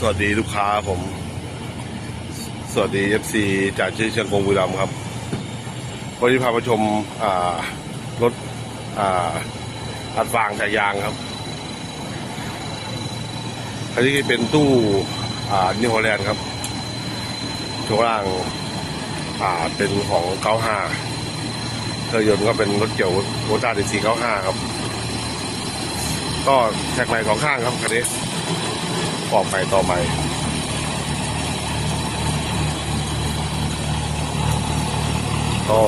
สวัสดีลูกค้าผม สวัสดี FC จากชื่อเชียงกงบุรีรัมย์ครับ วันนี้พามาชมอ่ารถอ่าอัดฟางฉายางครับ อันนี้เป็นตู้อ่านิวโฮแลนด์ครับช่วงล่างอ่าเป็นของ 95เครื่องยนต์ก็เป็นรถเกี่ยวโวต้าดีซี95 ครับ ก็แท็กใหม่สองข้างครับคันนี้ ออกใหม่ต่อใหม่ก็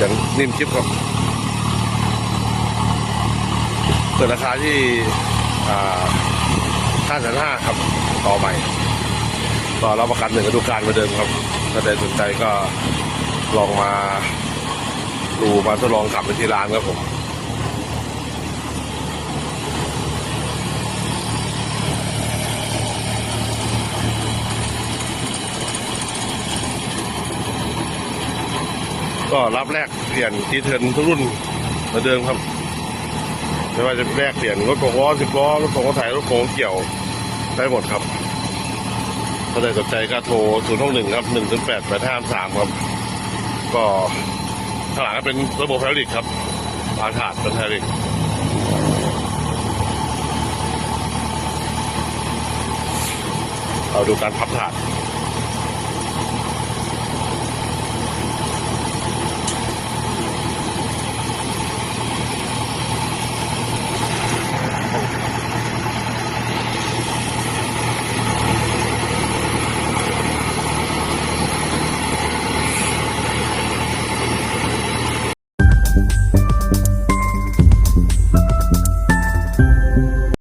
ยังนิ่มชิปครับเปิดราคาที่ห้าแสนห้าครับ ต่อใหม่ก็รับประกันหนึ่งฤดูกาลเหมือนเดิมครับ ถ้าใครสนใจก็ลองมาดูมาทดลองขับไปที่ร้านครับผม ก็รับแลกเปลี่ยนทีเทินทุกรุ่นเหมือนเดิมครับ ไม่ว่าจะแลกเปลี่ยนรถกงล้อสิบล้อรถกงล้อไถรถกงล้อเกี่ยวได้หมดครับถ้าใครสนใจก็โทรศูนย์หกหนึ่งครับหนึ่งถึงแปดแปดห้าสามครับ ก็ข้างหลังก็เป็นระบบไฮดรอลิกครับปานถาดเป็นไฮดรอลิกเอาดูการพับถาด